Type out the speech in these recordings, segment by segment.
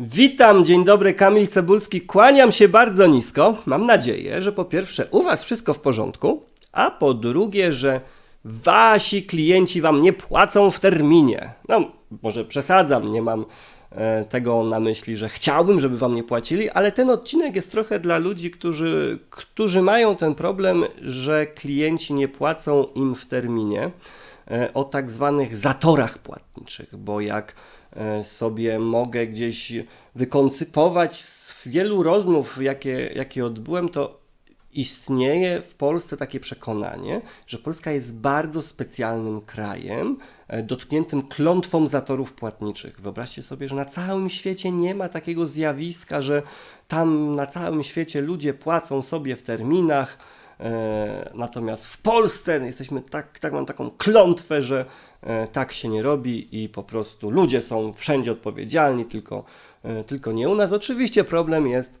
Witam, dzień dobry, Kamil Cebulski. Kłaniam się bardzo nisko. Mam nadzieję, że po pierwsze u Was wszystko w porządku, a po drugie, że Wasi klienci Wam nie płacą w terminie. No, może przesadzam, nie mam e, tego na myśli, że chciałbym, żeby Wam nie płacili, ale ten odcinek jest trochę dla ludzi, którzy, którzy mają ten problem, że klienci nie płacą im w terminie e, o tak zwanych zatorach płatniczych, bo jak sobie mogę gdzieś wykoncypować z wielu rozmów, jakie, jakie odbyłem, to istnieje w Polsce takie przekonanie, że Polska jest bardzo specjalnym krajem, e, dotkniętym klątwą zatorów płatniczych. Wyobraźcie sobie, że na całym świecie nie ma takiego zjawiska, że tam na całym świecie ludzie płacą sobie w terminach, E, Natomiast w Polsce jesteśmy tak, tak mam taką klątwę, że e, tak się nie robi i po prostu ludzie są wszędzie odpowiedzialni, tylko, e, tylko nie u nas. Oczywiście problem jest,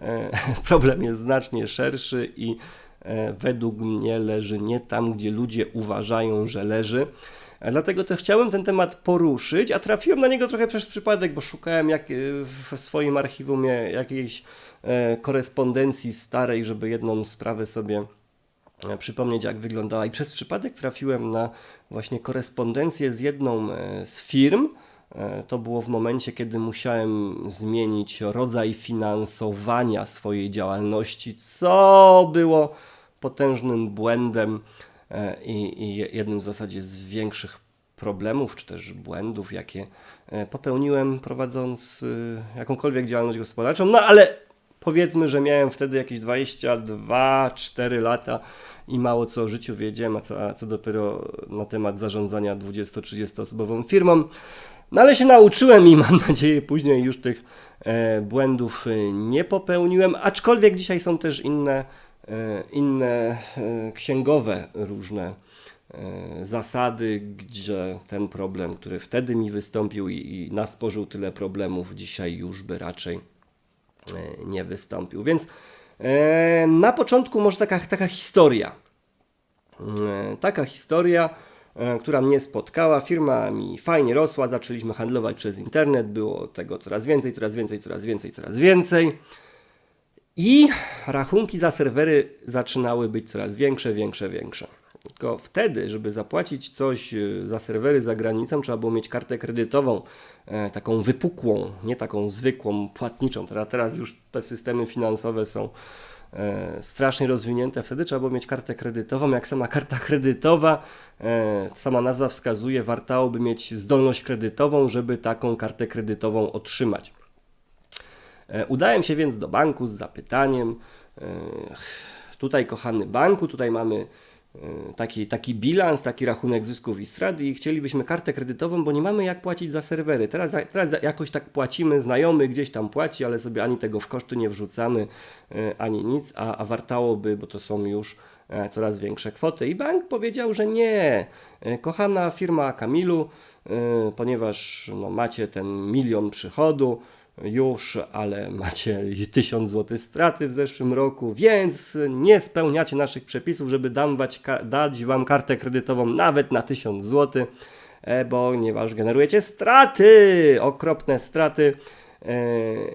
e, problem jest znacznie szerszy i e, według mnie leży nie tam, gdzie ludzie uważają, że leży. E, Dlatego też chciałem ten temat poruszyć, a trafiłem na niego trochę przez przypadek, bo szukałem jak, e, w swoim archiwum e, jakiejś e, korespondencji starej, żeby jedną sprawę sobie e, przypomnieć, jak wyglądała. I przez przypadek trafiłem na właśnie korespondencję z jedną e, z firm. E, To było w momencie, kiedy musiałem zmienić rodzaj finansowania swojej działalności, co było potężnym błędem e, i, i jednym w zasadzie z większych problemów, czy też błędów, jakie e, popełniłem prowadząc e, jakąkolwiek działalność gospodarczą. No ale powiedzmy, że miałem wtedy jakieś 22-4 lata i mało co o życiu wiedziałem, a co, a co dopiero na temat zarządzania 20-30 osobową firmą. No ale się nauczyłem i mam nadzieję później już tych e, błędów e, nie popełniłem, aczkolwiek dzisiaj są też inne, e, inne e, księgowe różne e, zasady, gdzie ten problem, który wtedy mi wystąpił i, i nasporzył tyle problemów, dzisiaj już by raczej nie wystąpił. Więc e, na początku może taka, taka historia. E, Taka historia, e, która mnie spotkała. Firma mi fajnie rosła, zaczęliśmy handlować przez internet, było tego coraz więcej, coraz więcej, coraz więcej, coraz więcej. I rachunki za serwery zaczynały być coraz większe, większe, większe. Tylko wtedy, żeby zapłacić coś e, za serwery za granicą, trzeba było mieć kartę kredytową, e, taką wypukłą, nie taką zwykłą, płatniczą. Teraz, teraz już te systemy finansowe są e, strasznie rozwinięte. Wtedy trzeba było mieć kartę kredytową. Jak sama karta kredytowa, sama nazwa wskazuje, wartałoby mieć zdolność kredytową, żeby taką kartę kredytową otrzymać. Udałem się więc do banku z zapytaniem. Tutaj, kochany banku, tutaj mamy taki, taki bilans, taki rachunek zysków i strat i chcielibyśmy kartę kredytową, bo nie mamy jak płacić za serwery. Teraz, teraz jakoś tak płacimy, znajomy gdzieś tam płaci, ale sobie ani tego w koszty nie wrzucamy, e, ani nic, a, a wartałoby, bo to są już e, coraz większe kwoty. I bank powiedział, że nie. E, Kochana firma Kamilu, e, ponieważ no, macie ten milion przychodu, już, ale macie 1000 zł straty w zeszłym roku, więc nie spełniacie naszych przepisów, żeby ka- dać Wam kartę kredytową nawet na 1000 zł, e, bo ponieważ generujecie straty, okropne straty e,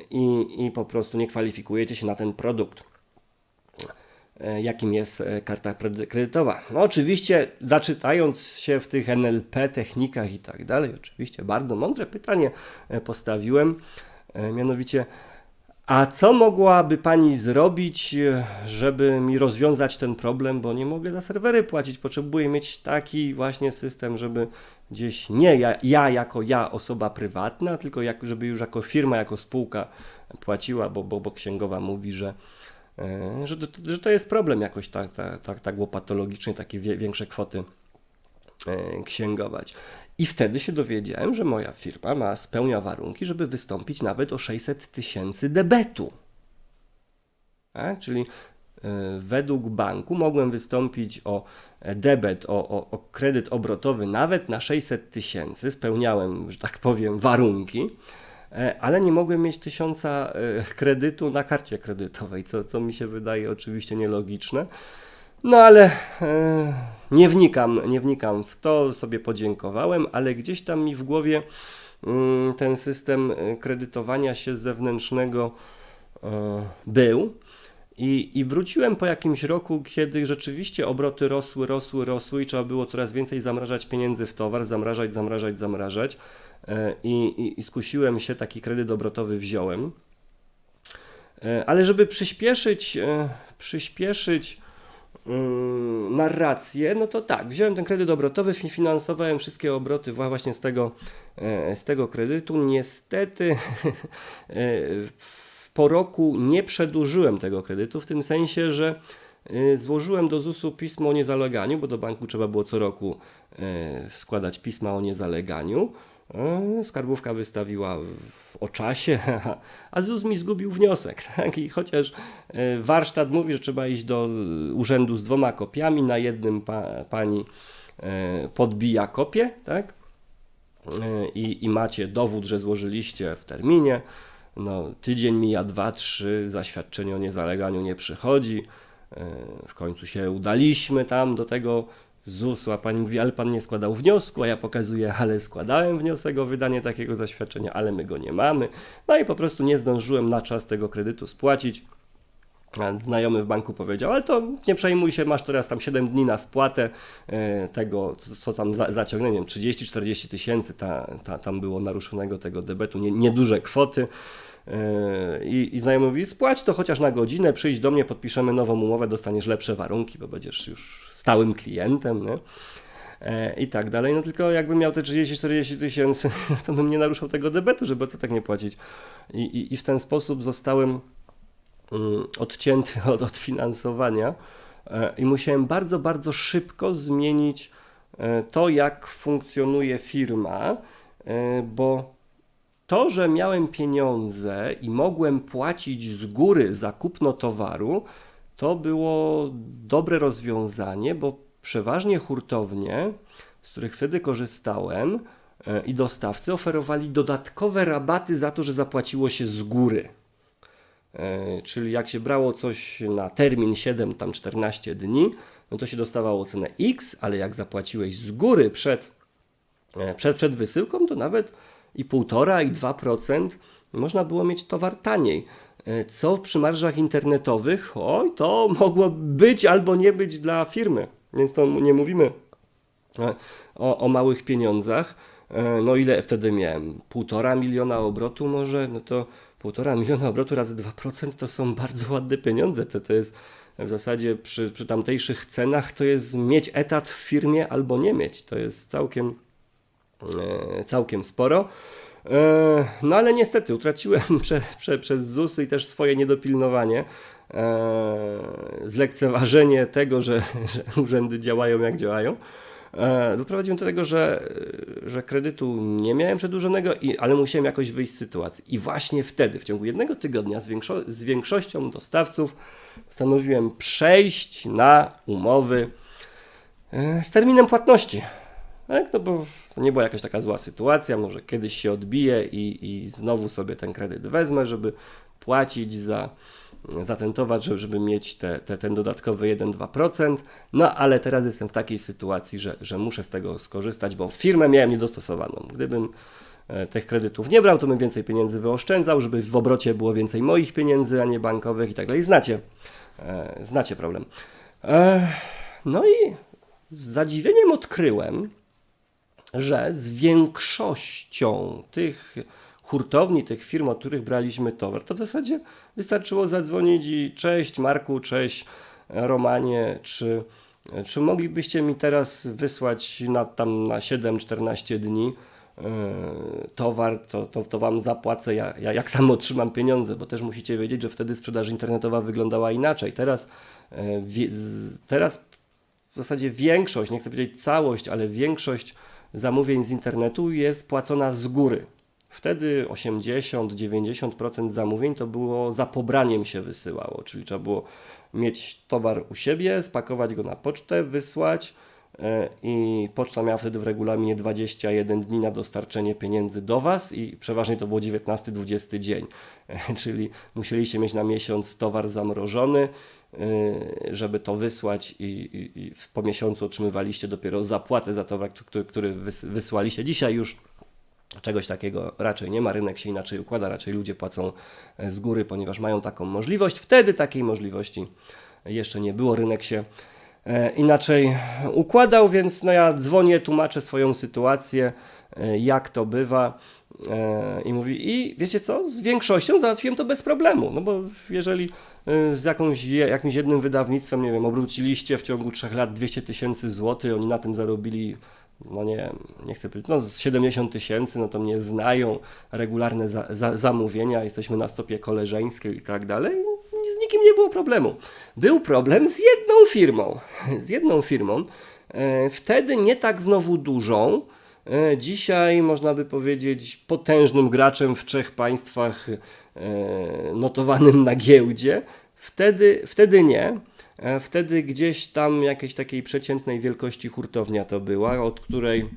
i, i po prostu nie kwalifikujecie się na ten produkt e, jakim jest karta kredy- kredytowa. No oczywiście zaczytając się w tych NLP, technikach i tak dalej, oczywiście bardzo mądre pytanie postawiłem, mianowicie a co mogłaby Pani zrobić, e, żeby mi rozwiązać ten problem, bo nie mogę za serwery płacić, potrzebuję mieć taki właśnie system, żeby gdzieś nie ja, ja jako ja, osoba prywatna, tylko jak, żeby już jako firma, jako spółka płaciła, bo, bo, bo księgowa mówi, że E, że to, że to jest problem jakoś tak, tak, tak, tak łopatologicznie, takie wie, większe kwoty e, księgować. I wtedy się dowiedziałem, że moja firma ma, spełnia warunki, żeby wystąpić nawet o 600 tysięcy debetu. Tak? Czyli e, według banku mogłem wystąpić o debet, o, o, o kredyt obrotowy nawet na 600 tysięcy, spełniałem, że tak powiem, warunki, e, ale nie mogłem mieć tysiąca e, kredytu na karcie kredytowej, co, co mi się wydaje oczywiście nielogiczne. No ale e, nie wnikam, nie wnikam w to, sobie podziękowałem, ale gdzieś tam mi w głowie mm, ten system y, kredytowania się zewnętrznego e, był. I, I wróciłem po jakimś roku, kiedy rzeczywiście obroty rosły, rosły, rosły i trzeba było coraz więcej zamrażać pieniędzy w towar, zamrażać, zamrażać, zamrażać. E, I, i, i skusiłem się, taki kredyt obrotowy wziąłem. E, ale żeby przyspieszyć, e, przyspieszyć narrację, no to tak, wziąłem ten kredyt obrotowy, finansowałem wszystkie obroty właśnie z tego, z tego kredytu. Niestety po roku nie przedłużyłem tego kredytu, w tym sensie, że y, złożyłem do ZUS-u pismo o niezaleganiu, bo do banku trzeba było co roku składać pisma o niezaleganiu. Skarbówka wystawiła o czasie, a ZUS mi zgubił wniosek. Tak? I chociaż warsztat mówi, że trzeba iść do urzędu z dwoma kopiami, na jednym pa, pani podbija kopię, tak? I, I macie dowód, że złożyliście w terminie no, tydzień mija, dwa, trzy, zaświadczenie o niezaleganiu nie przychodzi. E, w końcu się udaliśmy tam do tego ZUS-u, a pani mówi, ale pan nie składał wniosku, a ja pokazuję, ale składałem wniosek o wydanie takiego zaświadczenia, ale my go nie mamy. No i po prostu nie zdążyłem na czas tego kredytu spłacić. Znajomy w banku powiedział, ale to nie przejmuj się, masz teraz tam 7 dni na spłatę e, tego, co tam za, wiem, 30-40 tysięcy ta, ta, tam było naruszonego tego debetu, nie, nieduże kwoty. E, I, I znajomy mówi, spłać to chociaż na godzinę, przyjdź do mnie, podpiszemy nową umowę, dostaniesz lepsze warunki, bo będziesz już stałym klientem, nie? E, i tak dalej. No tylko jakbym miał te 30-40 tysięcy, to bym nie naruszał tego debetu, żeby co tak nie płacić. I, i, i w ten sposób zostałem mm, odcięty od, od finansowania e, i musiałem bardzo, bardzo szybko zmienić to, jak funkcjonuje firma, bo to, że miałem pieniądze i mogłem płacić z góry za kupno towaru, to było dobre rozwiązanie, bo przeważnie hurtownie, z których wtedy korzystałem, e, i dostawcy oferowali dodatkowe rabaty za to, że zapłaciło się z góry. E, czyli jak się brało coś na termin 7, tam 14 dni, no to się dostawało cenę X, ale jak zapłaciłeś z góry przed, e, przed, przed wysyłką, to nawet i 1,5 i 2% można było mieć towar taniej. E, co przy marżach internetowych, oj, to mogło być albo nie być dla firmy. Więc to nie mówimy e, o, o małych pieniądzach. E, no ile wtedy miałem? Półtora miliona obrotu może? No to półtora miliona obrotu razy 2% to są bardzo ładne pieniądze. To, to jest w zasadzie przy, przy tamtejszych cenach to jest mieć etat w firmie albo nie mieć. To jest całkiem całkiem sporo. E, no ale niestety utraciłem prze, prze, przez ZUS i też swoje niedopilnowanie, e, zlekceważenie tego, że, że urzędy działają jak działają. Doprowadziłem do tego, że, że kredytu nie miałem przedłużonego, i, ale musiałem jakoś wyjść z sytuacji. I właśnie wtedy, w ciągu jednego tygodnia, z, większo z większością dostawców postanowiłem przejść na umowy z terminem płatności. Tak? No bo nie była jakaś taka zła sytuacja, może kiedyś się odbije i, i znowu sobie ten kredyt wezmę, żeby płacić za, za ten towar, żeby, żeby mieć te, te, ten dodatkowy 1-2%. No ale teraz jestem w takiej sytuacji, że, że muszę z tego skorzystać, bo firmę miałem niedostosowaną. Gdybym e, tych kredytów nie brał, to bym więcej pieniędzy wyoszczędzał, żeby w obrocie było więcej moich pieniędzy, a nie bankowych i tak dalej. Znacie, e, znacie problem. E, no i z zadziwieniem odkryłem, że z większością tych hurtowni, tych firm, od których braliśmy towar, to w zasadzie wystarczyło zadzwonić i cześć Marku, cześć Romanie, czy, czy moglibyście mi teraz wysłać na, tam na 7-14 dni yy, towar, to, to, to Wam zapłacę, ja, ja jak sam otrzymam pieniądze, bo też musicie wiedzieć, że wtedy sprzedaż internetowa wyglądała inaczej. Teraz, yy, teraz w zasadzie większość, nie chcę powiedzieć całość, ale większość zamówień z internetu jest płacona z góry. Wtedy 80-90% zamówień to było za pobraniem się wysyłało, czyli trzeba było mieć towar u siebie, spakować go na pocztę, wysłać e, i poczta miała wtedy w regulaminie 21 dni na dostarczenie pieniędzy do Was i przeważnie to było 19-20 dzień, czyli musieliście mieć na miesiąc towar zamrożony, żeby to wysłać i, i, i po miesiącu otrzymywaliście dopiero zapłatę za towar, który, który wysłaliście. Dzisiaj już Czegoś takiego raczej nie ma, rynek się inaczej układa, raczej ludzie płacą e, z góry, ponieważ mają taką możliwość. Wtedy takiej możliwości jeszcze nie było, rynek się e, inaczej układał, więc no ja dzwonię, tłumaczę swoją sytuację, e, jak to bywa i mówi, i wiecie co, z większością załatwiłem to bez problemu, no bo jeżeli z jakąś, jakimś jednym wydawnictwem, nie wiem, obróciliście w ciągu trzech lat 200 tysięcy złotych, oni na tym zarobili no nie nie chcę powiedzieć, no z 70 tysięcy, no to mnie znają, regularne za, za, zamówienia, jesteśmy na stopie koleżeńskiej i tak dalej. Z nikim nie było problemu. Był problem z jedną firmą. Z jedną firmą. E, Wtedy nie tak znowu dużą. E, Dzisiaj można by powiedzieć potężnym graczem w trzech państwach notowanym na giełdzie. Wtedy, wtedy nie. E, Wtedy gdzieś tam jakiejś takiej przeciętnej wielkości hurtownia to była, od której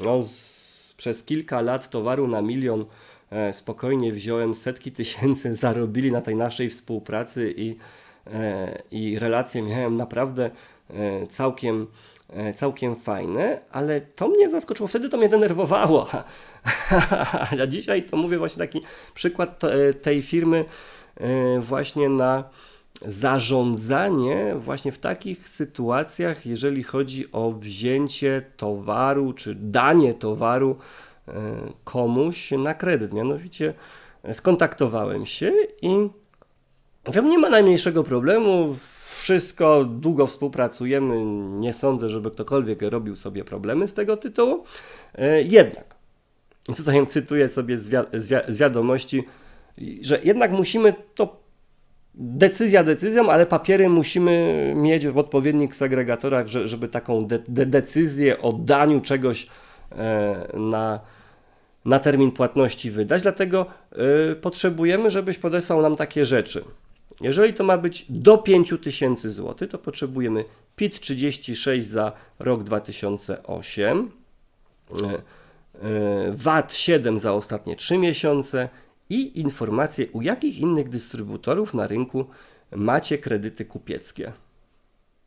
no, z, przez kilka lat towaru na milion e, spokojnie wziąłem setki tysięcy, zarobili na tej naszej współpracy i, e, i relacje miałem naprawdę e, całkiem, e, całkiem fajne, ale to mnie zaskoczyło, wtedy to mnie denerwowało. A dzisiaj to mówię właśnie taki przykład e, tej firmy e, właśnie na zarządzanie właśnie w takich sytuacjach, jeżeli chodzi o wzięcie towaru czy danie towaru e, komuś na kredyt. Mianowicie e, skontaktowałem się i tam nie ma najmniejszego problemu. Wszystko długo współpracujemy. Nie sądzę, żeby ktokolwiek robił sobie problemy z tego tytułu. E, Jednak, tutaj cytuję sobie z, wi- z, wi- z wiadomości, że jednak musimy to decyzja decyzją, ale papiery musimy mieć w odpowiednich segregatorach, że, żeby taką de, de, decyzję o daniu czegoś e, na, na termin płatności wydać. Dlatego e, potrzebujemy, żebyś podesłał nam takie rzeczy. Jeżeli to ma być do 5000 zł, to potrzebujemy PIT 36 za rok 2008, e, e, VAT 7 za ostatnie 3 miesiące i informacje, u jakich innych dystrybutorów na rynku macie kredyty kupieckie.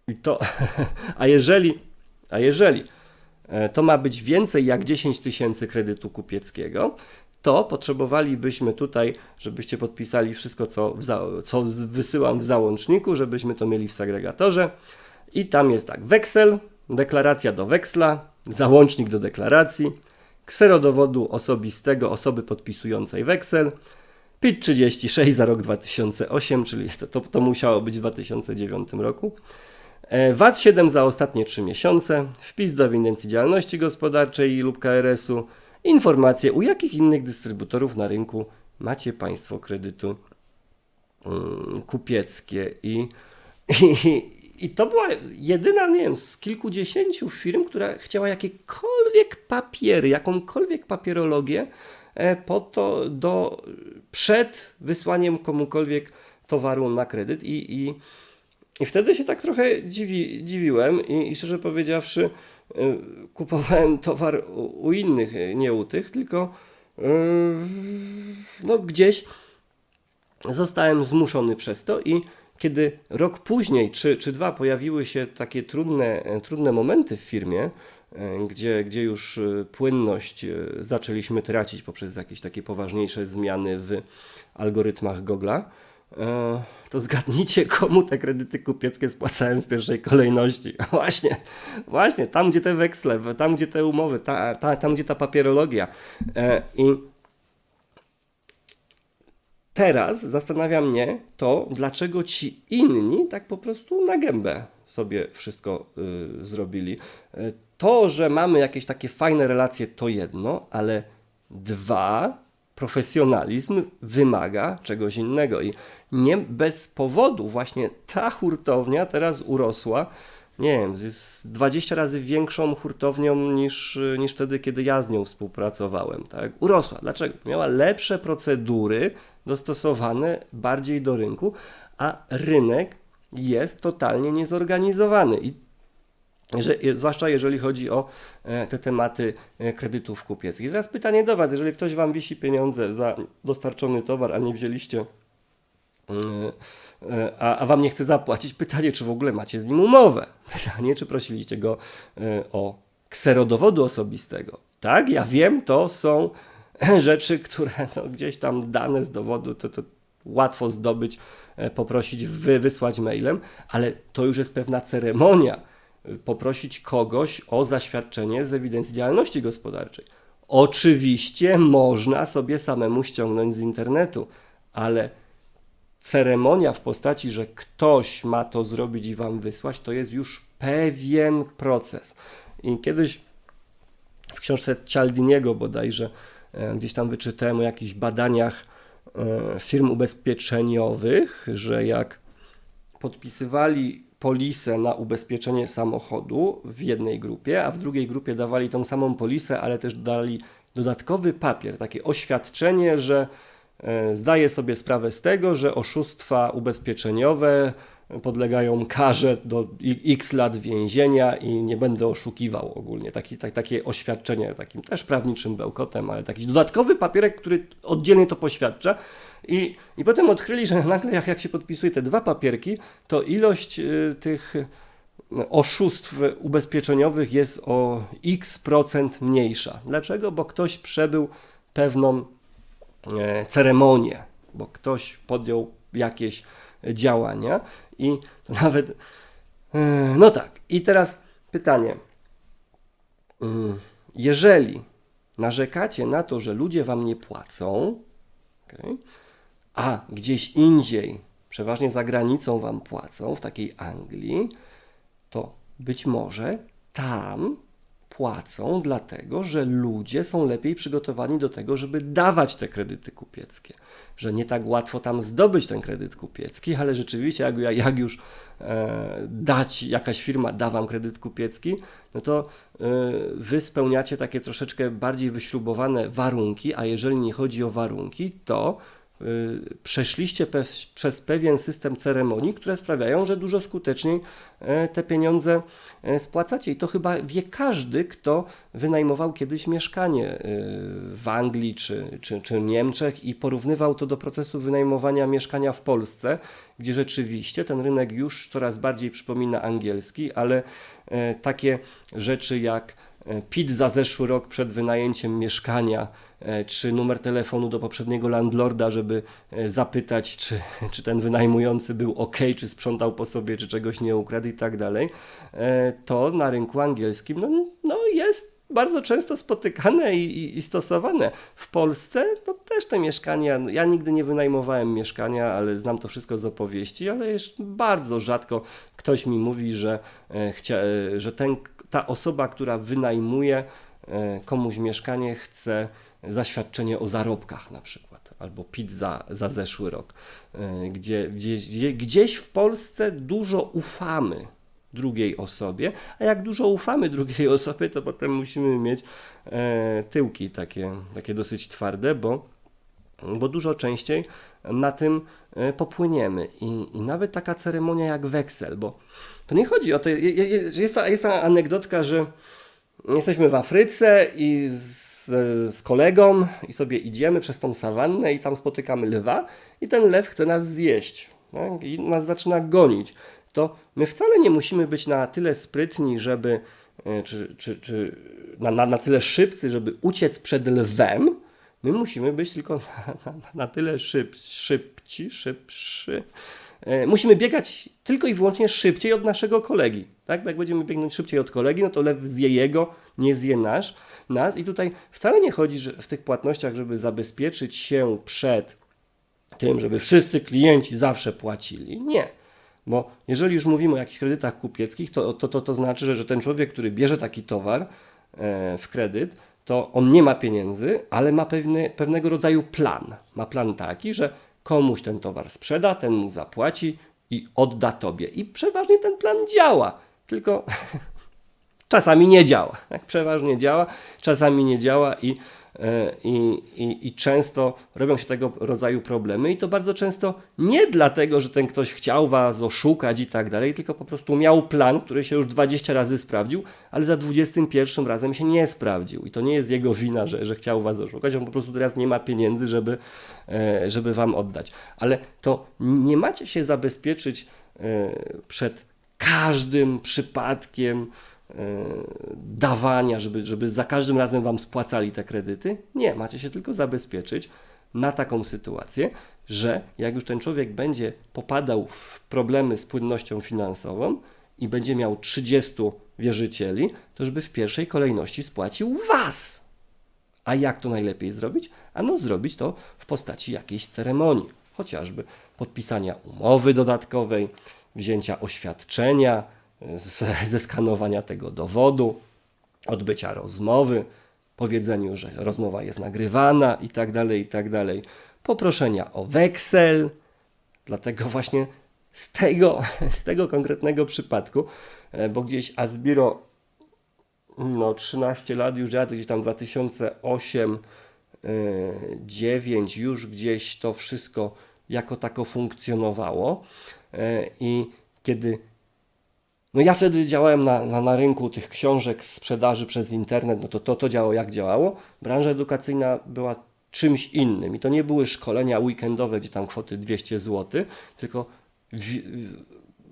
I to, a jeżeli, a jeżeli e, to ma być więcej jak 10 tysięcy kredytu kupieckiego, to potrzebowalibyśmy tutaj, żebyście podpisali wszystko, co, co wysyłam w załączniku, żebyśmy to mieli w segregatorze. I tam jest tak, weksel, deklaracja do weksla, załącznik do deklaracji, kserodowodu osobistego osoby podpisującej weksel, PIT 36 za rok 2008, czyli to, to, to musiało być w 2009 roku. E, VAT 7 za ostatnie 3 miesiące, wpis do ewidencji działalności gospodarczej lub KRS-u, informacje u jakich innych dystrybutorów na rynku macie Państwo kredytu mm, kupieckie i, i, i to była jedyna, nie wiem, z kilkudziesięciu firm, która chciała jakiekolwiek papiery, jakąkolwiek papierologię e, po to do, przed wysłaniem komukolwiek towaru na kredyt i, i, i wtedy się tak trochę dziwi, dziwiłem i, i szczerze powiedziawszy kupowałem towar u, innych, y, nie u tych, tylko y, no gdzieś zostałem zmuszony przez to i kiedy rok później, czy, czy dwa, pojawiły się takie trudne, trudne momenty w firmie, gdzie, gdzie już płynność zaczęliśmy tracić poprzez jakieś takie poważniejsze zmiany w algorytmach Google'a, to zgadnijcie, komu te kredyty kupieckie spłacałem w pierwszej kolejności. Właśnie, właśnie, tam gdzie te weksle, tam gdzie te umowy, ta, ta, tam gdzie ta papierologia. E, I teraz zastanawia mnie to, dlaczego ci inni tak po prostu na gębę sobie wszystko y, zrobili. Y, to, że mamy jakieś takie fajne relacje, to jedno, ale dwa, profesjonalizm wymaga czegoś innego i nie bez powodu właśnie ta hurtownia teraz urosła. Nie wiem, jest 20 razy większą hurtownią niż, niż wtedy, kiedy ja z nią współpracowałem. Tak? Urosła. Dlaczego? Miała lepsze procedury dostosowane bardziej do rynku, a rynek jest totalnie niezorganizowany. I że, zwłaszcza jeżeli chodzi o e, te tematy e, kredytów kupieckich. Teraz pytanie do Was, jeżeli ktoś Wam wisi pieniądze za dostarczony towar, a nie wzięliście, e, a, a Wam nie chce zapłacić, pytanie, czy w ogóle macie z nim umowę. Pytanie, czy prosiliście go o kserodowodu osobistego. Tak, ja wiem, to są rzeczy, które no, gdzieś tam dane z dowodu, to, to łatwo zdobyć, poprosić, wy, wysłać mailem, ale to już jest pewna ceremonia. Poprosić kogoś o zaświadczenie z ewidencji działalności gospodarczej. Oczywiście można sobie samemu ściągnąć z internetu, ale ceremonia w postaci, że ktoś ma to zrobić i wam wysłać, to jest już pewien proces. I kiedyś w książce Cialdiniego bodajże e, gdzieś tam wyczytałem o jakichś badaniach e, firm ubezpieczeniowych, że jak podpisywali polisę na ubezpieczenie samochodu w jednej grupie, a w drugiej grupie dawali tą samą polisę, ale też dali dodatkowy papier, takie oświadczenie, że e, zdaje sobie sprawę z tego, że oszustwa ubezpieczeniowe podlegają karze do x lat więzienia i nie będę oszukiwał ogólnie. Taki, tak, takie oświadczenie, takim też prawniczym bełkotem, ale taki dodatkowy papierek, który oddzielnie to poświadcza. I, i potem odkryli, że nagle jak, jak się podpisuje te dwa papierki, to ilość y, tych oszustw ubezpieczeniowych jest o x procent mniejsza. Dlaczego? Bo ktoś przebył pewną e, ceremonię, bo ktoś podjął jakieś działania i nawet. E, no tak, i teraz pytanie. Mm, jeżeli narzekacie na to, że ludzie wam nie płacą, okay, a gdzieś indziej, przeważnie za granicą wam płacą, w takiej Anglii, to być może tam płacą dlatego, że ludzie są lepiej przygotowani do tego, żeby dawać te kredyty kupieckie. Że nie tak łatwo tam zdobyć ten kredyt kupiecki, ale rzeczywiście, jak, jak już e, dać, jakaś firma da wam kredyt kupiecki, no to e, wy spełniacie takie troszeczkę bardziej wyśrubowane warunki, a jeżeli nie chodzi o warunki, to przeszliście pe przez pewien system ceremonii, które sprawiają, że dużo skuteczniej e, te pieniądze e, spłacacie. I to chyba wie każdy, kto wynajmował kiedyś mieszkanie y, w Anglii czy, czy, czy Niemczech i porównywał to do procesu wynajmowania mieszkania w Polsce, gdzie rzeczywiście ten rynek już coraz bardziej przypomina angielski, ale e, takie rzeczy jak PIT za zeszły rok przed wynajęciem mieszkania, E, czy numer telefonu do poprzedniego landlorda, żeby e, zapytać, czy, czy ten wynajmujący był ok, czy sprzątał po sobie, czy czegoś nie ukradł i tak dalej, e, to na rynku angielskim no, no jest bardzo często spotykane i, i, stosowane. W Polsce to też te mieszkania, no, ja nigdy nie wynajmowałem mieszkania, ale znam to wszystko z opowieści, ale już bardzo rzadko ktoś mi mówi, że, chcia, że ten, ta osoba, która wynajmuje komuś mieszkanie, chce zaświadczenie o zarobkach na przykład, albo PIT za, zeszły rok, e, gdzie, gdzie, gdzieś w Polsce dużo ufamy drugiej osobie, a jak dużo ufamy drugiej osobie, to potem musimy mieć e, tyłki takie, takie dosyć twarde, bo, bo dużo częściej na tym e, popłyniemy. I, I nawet taka ceremonia jak weksel, bo to nie chodzi o to, jest, jest, ta, jest ta anegdotka, że jesteśmy w Afryce i z, z, kolegą i sobie idziemy przez tą sawannę i tam spotykamy lwa i ten lew chce nas zjeść tak? i nas zaczyna gonić. To my wcale nie musimy być na tyle sprytni, żeby, e, czy, czy, czy na, na, na tyle szybcy, żeby uciec przed lwem, My musimy być tylko na, na, na tyle szyb, szybci, szybszy. E, musimy biegać tylko i wyłącznie szybciej od naszego kolegi. Tak? Bo jak będziemy biegnąć szybciej od kolegi, no to lew zje jego, nie zje nasz nas i tutaj wcale nie chodzi że w tych płatnościach, żeby zabezpieczyć się przed tym, żeby wszyscy klienci zawsze płacili. Nie. Bo jeżeli już mówimy o jakichś kredytach kupieckich, to, to, to, to znaczy, że, że ten człowiek, który bierze taki towar e, w kredyt, to on nie ma pieniędzy, ale ma pewny, pewnego rodzaju plan. Ma plan taki, że komuś ten towar sprzeda, ten mu zapłaci i odda tobie. I przeważnie ten plan działa. Tylko Czasami nie działa, tak przeważnie działa, czasami nie działa i, i, i, i często robią się tego rodzaju problemy i to bardzo często nie dlatego, że ten ktoś chciał was oszukać i tak dalej, tylko po prostu miał plan, który się już 20 razy sprawdził, ale za 21 razem się nie sprawdził i to nie jest jego wina, że, że chciał was oszukać, on po prostu teraz nie ma pieniędzy, żeby, e, żeby wam oddać. Ale to nie macie się zabezpieczyć e, przed każdym przypadkiem, dawania, żeby, żeby za każdym razem Wam spłacali te kredyty. Nie, macie się tylko zabezpieczyć na taką sytuację, że jak już ten człowiek będzie popadał w problemy z płynnością finansową i będzie miał 30 wierzycieli, to żeby w pierwszej kolejności spłacił Was. A jak to najlepiej zrobić? Ano zrobić to w postaci jakiejś ceremonii, chociażby podpisania umowy dodatkowej, wzięcia oświadczenia, ze skanowania tego dowodu, odbycia rozmowy, powiedzeniu, że rozmowa jest nagrywana i tak dalej, i tak dalej. Poproszenia o weksel. Dlatego właśnie z tego, z tego konkretnego przypadku, e, bo gdzieś Asbiro no 13 lat już działa, gdzieś tam 2008 9 e, już gdzieś to wszystko jako tako funkcjonowało e, i kiedy no ja wtedy działałem na, na, na rynku tych książek, sprzedaży przez internet, no to, to to działało jak działało. Branża edukacyjna była czymś innym i to nie były szkolenia weekendowe, gdzie tam kwoty 200 zł, tylko w,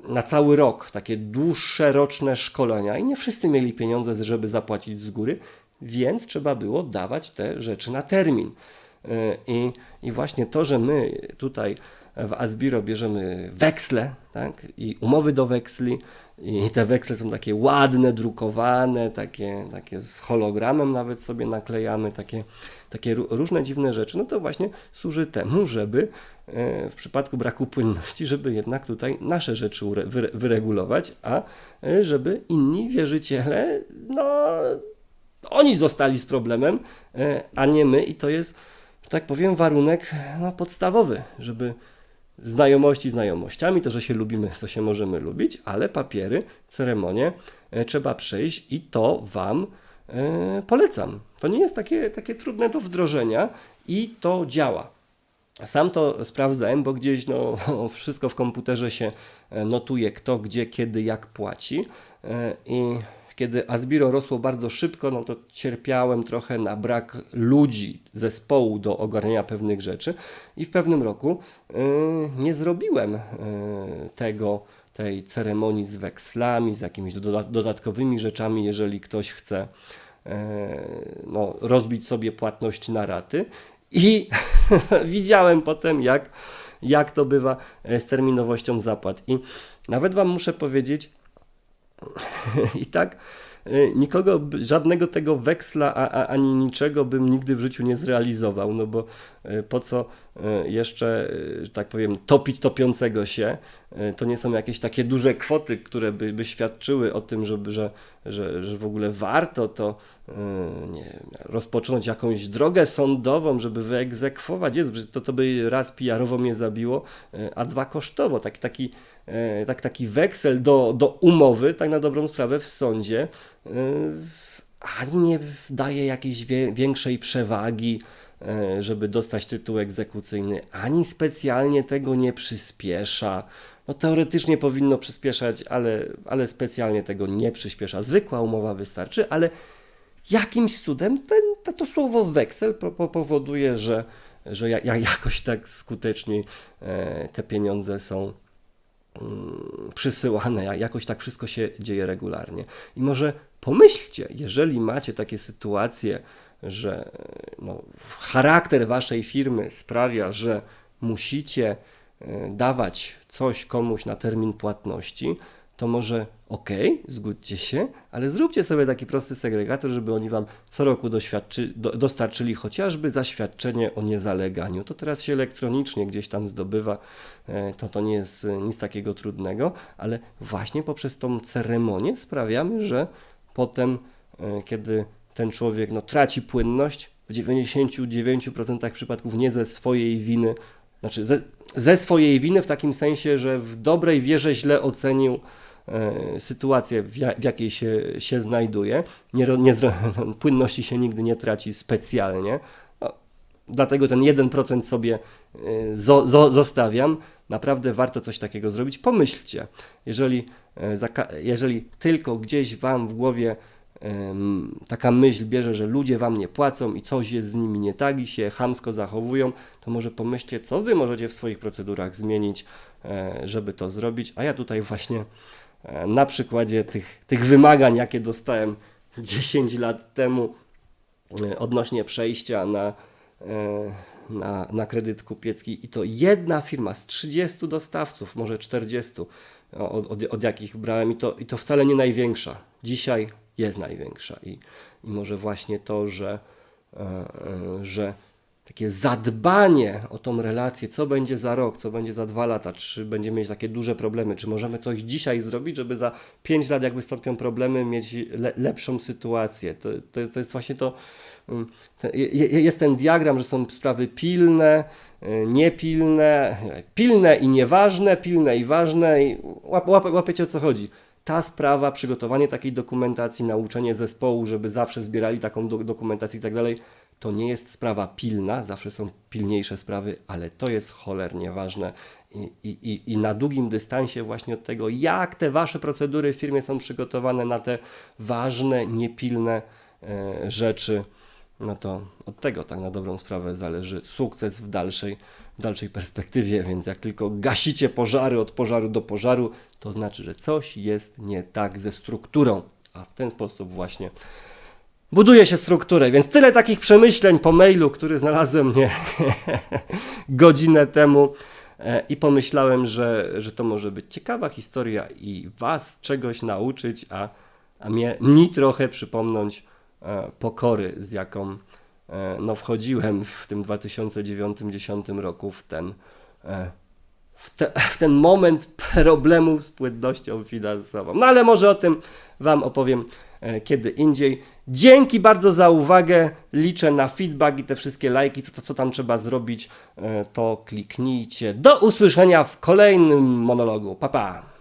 na cały rok takie dłuższe roczne szkolenia i nie wszyscy mieli pieniądze, żeby zapłacić z góry, więc trzeba było dawać te rzeczy na termin. E, I, i właśnie to, że my tutaj w Asbiro bierzemy weksle tak? i umowy do weksli. I te weksle są takie ładne, drukowane, takie, takie z hologramem nawet sobie naklejamy, takie, takie różne dziwne rzeczy, no to właśnie służy temu, żeby e, w przypadku braku płynności, żeby jednak tutaj nasze rzeczy wyregulować, a e, żeby inni wierzyciele, no oni zostali z problemem, e, a nie my. I to jest, tak powiem, warunek no, podstawowy, żeby Znajomości znajomościami, to, że się lubimy, to się możemy lubić, ale papiery, ceremonie e, trzeba przejść i to Wam e, polecam. To nie jest takie, takie trudne do wdrożenia i to działa. Sam to sprawdzałem, bo gdzieś no, wszystko w komputerze się e, notuje, kto, gdzie, kiedy, jak płaci. I kiedy Asbiro rosło bardzo szybko, no to cierpiałem trochę na brak ludzi, zespołu do ogarniania pewnych rzeczy i w pewnym roku yy, nie zrobiłem yy, tego, tej ceremonii z wekslami, z jakimiś dodatkowymi rzeczami, jeżeli ktoś chce yy, no, rozbić sobie płatność na raty. I widziałem potem, jak, jak to bywa z terminowością zapłat. I nawet Wam muszę powiedzieć, I tak y, nikogo, żadnego tego weksla a, a, ani niczego bym nigdy w życiu nie zrealizował, no bo y, po co jeszcze, że tak powiem, topić topiącego się, to nie są jakieś takie duże kwoty, które by, by świadczyły o tym, żeby, że, że, że w ogóle warto to nie, rozpocząć jakąś drogę sądową, żeby wyegzekwować. Jest, to, to by raz PR-owo mnie zabiło, a dwa kosztowo. Taki, taki E, tak, taki weksel do, do umowy, tak na dobrą sprawę w sądzie, ani nie daje jakiejś większej przewagi, żeby dostać tytuł egzekucyjny, ani specjalnie tego nie przyspiesza. No teoretycznie powinno przyspieszać, ale, ale specjalnie tego nie przyspiesza. Zwykła umowa wystarczy, ale jakimś cudem ten, to, słowo weksel powoduje, że, że jakoś tak skutecznie te pieniądze są Mm, przysyłane, jakoś tak wszystko się dzieje regularnie. I może pomyślcie, jeżeli macie takie sytuacje, że no, charakter waszej firmy sprawia, że musicie e, dawać coś komuś na termin płatności, to może ok, zgódźcie się, ale zróbcie sobie taki prosty segregator, żeby oni Wam co roku do, dostarczyli chociażby zaświadczenie o niezaleganiu. To teraz się elektronicznie gdzieś tam zdobywa, e, to to nie jest e, nic takiego trudnego, ale właśnie poprzez tą ceremonię sprawiamy, że potem, kiedy ten człowiek no, traci płynność, w 99% przypadków nie ze swojej winy, znaczy ze, ze swojej winy w takim sensie, że w dobrej wierze źle ocenił E, sytuację, w, w jakiej się, się znajduje. Nie, nie, płynności się nigdy nie traci specjalnie. No, dlatego ten 1% sobie e, zo, zo, zostawiam. Naprawdę warto coś takiego zrobić. Pomyślcie, jeżeli, e, jeżeli tylko gdzieś Wam w głowie taka myśl bierze, że ludzie wam nie płacą i coś jest z nimi nie tak i się chamsko zachowują, to może pomyślcie, co wy możecie w swoich procedurach zmienić, żeby to zrobić. A ja tutaj właśnie e, na przykładzie tych, tych wymagań, jakie dostałem 10 lat temu e, odnośnie przejścia na, e, na, na kredyt kupiecki i to jedna firma z 30 dostawców, może 40, od, od, od jakich brałem i to, i to wcale nie największa. Dzisiaj jest największa i, i może właśnie to, że, e, e, że takie zadbanie o tą relację, co będzie za rok, co będzie za dwa lata, czy będziemy mieć takie duże problemy, czy możemy coś dzisiaj zrobić, żeby za pięć lat, jak wystąpią problemy, mieć le, lepszą sytuację. To, to, jest, to jest właśnie to, mm, jest ten diagram, że są sprawy pilne, y, niepilne, pilne i nieważne, pilne i ważne i łap, łap, łapiecie o co chodzi. Ta sprawa, przygotowanie takiej dokumentacji, nauczenie zespołu, żeby zawsze zbierali taką do, dokumentację i tak dalej, to nie jest sprawa pilna, zawsze są pilniejsze sprawy, ale to jest cholernie ważne. I, i, i, na długim dystansie właśnie od tego, jak te wasze procedury w firmie są przygotowane na te ważne, niepilne e, rzeczy, no to od tego tak na dobrą sprawę zależy sukces w dalszej, dalszej perspektywie, więc jak tylko gasicie pożary od pożaru do pożaru, to znaczy, że coś jest nie tak ze strukturą, a w ten sposób właśnie buduje się strukturę, więc tyle takich przemyśleń po mailu, który znalazłem nie? Godzinę temu. E, i pomyślałem, że, że to może być ciekawa historia i Was czegoś nauczyć, a, a mnie, mi trochę przypomnieć e, pokory, z jaką no, wchodziłem w tym 2009-2010 roku w ten, e, w, te, w ten moment problemów z płynnością finansową. No ale może o tym Wam opowiem e, kiedy indziej. Dzięki bardzo za uwagę. Liczę na feedback i te wszystkie lajki, to, co tam trzeba zrobić, e, to kliknijcie. Do usłyszenia w kolejnym monologu. Pa pa!